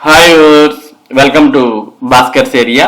Hi welcome to Bhaskar's area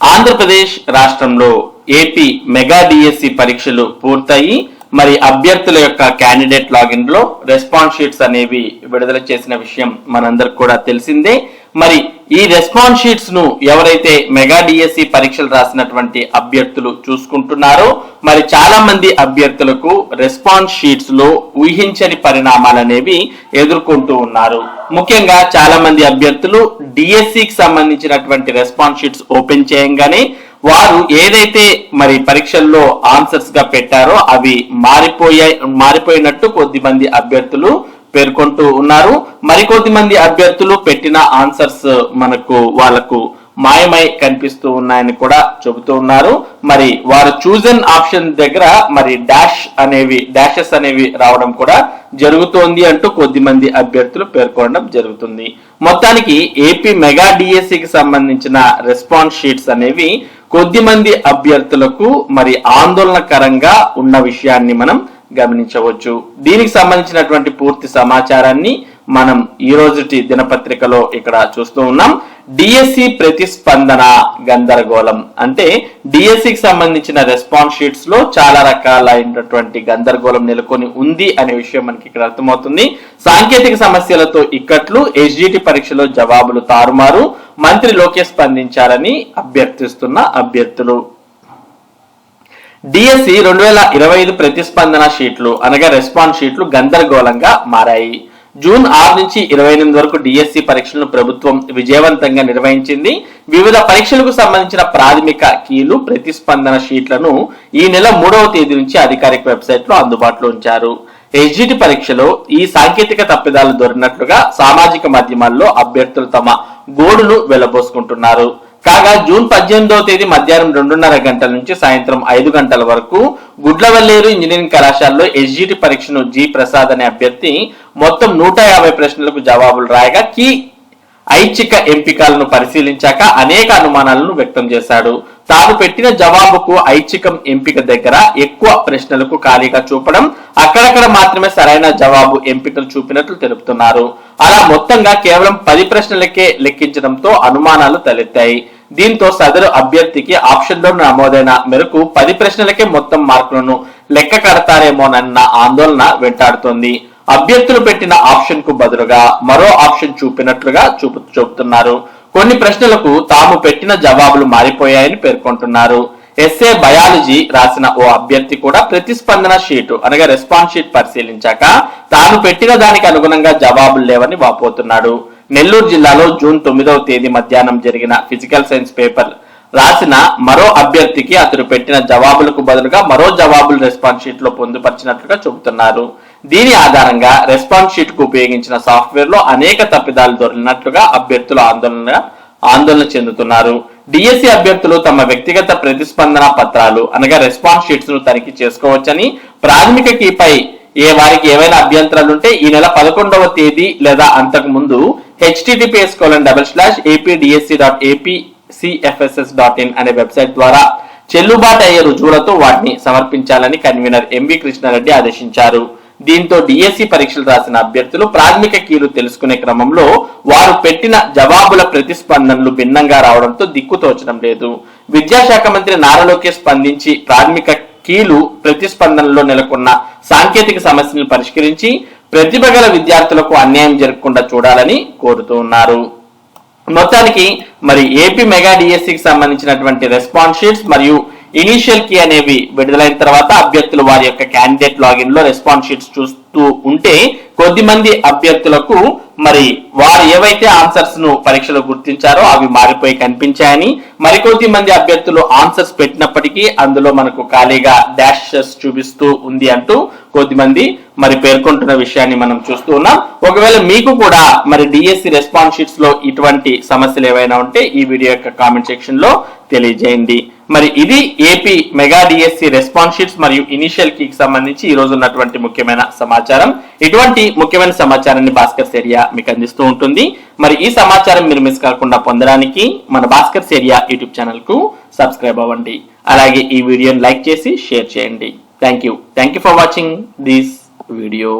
Andhra Pradesh రాష్ట్రంలో AP mega DSC పరీక్షలు పూర్తయి మరి అభ్యర్థుల యొక్క క్యాండిడేట్ లాగిన్లో రెస్పాన్స్ షీట్స్ అనేవి విడుదల చేసిన విషయం మనందరికి కూడా తెలిసిందే. మరి ఈ రెస్పాన్స్ షీట్స్ను ఎవరైతే మెగా డిఎస్సి పరీక్షలు రాసినటువంటి అభ్యర్థులు చూసుకుంటున్నారో మరి చాలా మంది అభ్యర్థులకు రెస్పాన్స్ షీట్స్లో ఊహించని పరిణామాలు అనేవి ఎదుర్కొంటూ ఉన్నారు. ముఖ్యంగా చాలా మంది అభ్యర్థులు డిఎస్సికి సంబంధించినటువంటి రెస్పాన్స్ షీట్స్ ఓపెన్ చేయంగానే వారు ఏదైతే మరి పరీక్షల్లో ఆన్సర్స్గా పెట్టారో అవి మారిపోయాయి మారిపోయినట్టు కొద్ది మంది అభ్యర్థులు పేర్కొంటూ ఉన్నారు. మరికొద్ది మంది అభ్యర్థులు పెట్టిన ఆన్సర్స్ మనకు వాళ్ళకు మాయమై కనిపిస్తూ ఉన్నాయని కూడా చెబుతూ ఉన్నారు. మరి వారు చూజన్ ఆప్షన్ దగ్గర మరి డాష్ అనేవి డాషెస్ అనేవి రావడం కూడా జరుగుతోంది అంటూ కొద్ది మంది అభ్యర్థులు పేర్కొనడం జరుగుతుంది. మొత్తానికి ఏపీ మెగా డిఎస్సికి సంబంధించిన రెస్పాన్స్ షీట్స్ అనేవి కొద్ది మంది అభ్యర్థులకు మరి ఆందోళనకరంగా ఉన్న విషయాన్ని మనం గమనించవచ్చు. దీనికి సంబంధించినటువంటి పూర్తి సమాచారాన్ని మనం ఈ రోజుటి దినపత్రికలో ఇక్కడ చూస్తూ ఉన్నాం. డిఎస్సి ప్రతిస్పందన గందరగోళం. అంటే డిఎస్సికి సంబంధించిన రెస్పాన్స్ షీట్స్లో చాలా రకాలైనటువంటి గందరగోళం నెలకొని ఉంది అనే విషయం మనకి ఇక్కడ అర్థమవుతుంది. సాంకేతిక సమస్యలతో ఇక్కట్లు ఎస్జిటి పరీక్షలో జవాబులు తారుమారు. మంత్రి లోకేష్ స్పందించారని అభ్యర్థిస్తున్న అభ్యర్థులు. డిఎస్సి రెండు వేల ఇరవై ఐదు ప్రతిస్పందన షీట్లు అనగా రెస్పాన్స్ షీట్లు గందరగోళంగా మారాయి. జూన్ ఆరు నుంచి ఇరవై ఎనిమిది వరకు డిఎస్సి పరీక్షలను ప్రభుత్వం విజయవంతంగా నిర్వహించింది. వివిధ పరీక్షలకు సంబంధించిన ప్రాథమిక కీలు ప్రతిస్పందన షీట్లను ఈ నెల మూడవ తేదీ నుంచి అధికారిక వెబ్సైట్లో అందుబాటులో ఉంచారు. ఎస్జిటి పరీక్షలో ఈ సాంకేతిక తప్పిదాలు దొరికినట్లుగా సామాజిక మాధ్యమాల్లో అభ్యర్థులు తమ గోడును వెళ్ళబోసుకుంటున్నారు కాగా జూన్ పద్దెనిమిదవ తేదీ మధ్యాహ్నం రెండున్నర గంటల నుంచి సాయంత్రం ఐదు గంటల వరకు గుడ్లవల్లేరు ఇంజనీరింగ్ కళాశాలలో ఎస్జిటి పరీక్షను జి ప్రసాద్ అనే అభ్యర్థి మొత్తం నూట యాభై ప్రశ్నలకు జవాబులు రాయగా కీ ఐచ్ఛిక ఎంపికలను పరిశీలించాక అనేక అనుమానాలను వ్యక్తం చేశాడు. తాను పెట్టిన జవాబుకు ఐచ్ఛికం ఎంపిక దగ్గర ఎక్కువ ప్రశ్నలకు ఖాళీగా చూపడం అక్కడక్కడ మాత్రమే సరైన జవాబు ఎంపికలు చూపినట్లు తెలుపుతున్నారు. అలా మొత్తంగా కేవలం పది ప్రశ్నలకే లెక్కించడంతో అనుమానాలు తలెత్తాయి. దీంతో సదరు అభ్యర్థికి ఆప్షన్లో నమోదైన మేరకు పది ప్రశ్నలకే మొత్తం మార్కులను లెక్క కడతారేమోనన్న ఆందోళన వెంటాడుతోంది. అభ్యర్థులు పెట్టిన ఆప్షన్కు బదులుగా మరో ఆప్షన్ చూపినట్లుగా చూపు చూపుతున్నారు. కొన్ని ప్రశ్నలకు తాము పెట్టిన జవాబులు మారిపోయాయని పేర్కొంటున్నారు. ఎస్ఏ బయాలజీ రాసిన ఓ అభ్యర్థి కూడా ప్రతిస్పందన షీటు అనగా రెస్పాన్స్ షీట్ పరిశీలించాక తాను పెట్టిన దానికి అనుగుణంగా జవాబులు లేవని వాపోతున్నాడు. నెల్లూరు జిల్లాలో జూన్ తొమ్మిదవ తేదీ మధ్యాహ్నం జరిగిన ఫిజికల్ సైన్స్ పేపర్ రాసిన మరో అభ్యర్థికి అతడు పెట్టిన జవాబులకు బదులుగా మరో జవాబులు రెస్పాన్స్ షీట్లో పొందుపరిచినట్లుగా చెబుతున్నారు. దీని ఆధారంగా రెస్పాన్స్ షీట్కు ఉపయోగించిన సాఫ్ట్వేర్లో అనేక తప్పిదాలు దొరికినట్లుగా అభ్యర్థులు ఆందోళన ఆందోళన చెందుతున్నారు. డిఎస్సి అభ్యర్థులు తమ వ్యక్తిగత ప్రతిస్పందన పత్రాలు అనగా రెస్పాన్స్ షీట్స్ను తనిఖీ చేసుకోవచ్చని ప్రాథమిక కీపై ఏ వారికి ఏవైనా అభ్యంతరాలు ఉంటే ఈ నెల పదకొండవ తేదీ లేదా అంతకు ముందు HTTPS colon double slash APDSC dot APCFSS dot in అనే వెబ్సైట్ ద్వారా చెల్లుబాటు అయ్యే రుజువులతో వాటిని సమర్పించాలని కన్వీనర్ ఎంవి కృష్ణారెడ్డి ఆదేశించారు. దీంతో డిఎస్సి పరీక్షలు రాసిన అభ్యర్థులు ప్రాథమిక కీలు తెలుసుకునే క్రమంలో వారు పెట్టిన జవాబుల ప్రతిస్పందనలు భిన్నంగా రావడంతో దిక్కు తోచడం లేదు. విద్యాశాఖ మంత్రి నారా లోకేష్ స్పందించి ప్రాథమిక కీలు ప్రతిస్పందనలో నెలకొన్న సాంకేతిక సమస్యలను పరిష్కరించి ప్రతిభ గల విద్యార్థులకు అన్యాయం జరగకుండా చూడాలని కోరుతూ ఉన్నారు. మొత్తానికి మరి ఏపీ మెగా డిఎస్సికి సంబంధించినటువంటి రెస్పాన్స్ షీట్స్ మరియు ఇనీషియల్ కీ అనేవి విడుదలైన తర్వాత అభ్యర్థులు వారి యొక్క క్యాండిడేట్ లాగిన్లో రెస్పాన్స్ షీట్స్ చూస్తూ ఉంటే కొద్ది మంది అభ్యర్థులకు మరి వారు ఏవైతే ఆన్సర్స్ను పరీక్షలో గుర్తించారో అవి మారిపోయి కనిపించాయని మరికొద్ది మంది అభ్యర్థులు ఆన్సర్స్ పెట్టినప్పటికీ అందులో మనకు ఖాళీగా డాషెస్ చూపిస్తూ ఉంది అంటూ కొద్ది మంది మరి పేర్కొంటున్న విషయాన్ని మనం చూస్తూ ఉన్నాం. ఒకవేళ మీకు కూడా మరి డిఎస్సి రెస్పాన్స్ షీట్స్లో ఇటువంటి సమస్యలు ఏవైనా ఉంటే ఈ వీడియో యొక్క కామెంట్ సెక్షన్లో తెలియజేయండి. మరి ఇది AP mega DSC response sheets మరియు ఇనిషియల్ కీ సంబంధించి ఈ రోజు ఉన్నటువంటి ముఖ్యమైన సమాచారం. ఇటువంటి ముఖ్యమైన సమాచారాన్ని భాస్కర్ ఏరియా మీకు అందిస్తూ ఉంటుంది. మరి ఈ సమాచారం మీరు మిస్ కాకుండా పొందడానికి మన భాస్కర్ ఏరియా యూట్యూబ్ ఛానల్కు సబ్స్క్రైబ్ అవ్వండి. అలాగే ఈ వీడియోని లైక్ చేసి షేర్ చేయండి. Thank you thank you for watching this video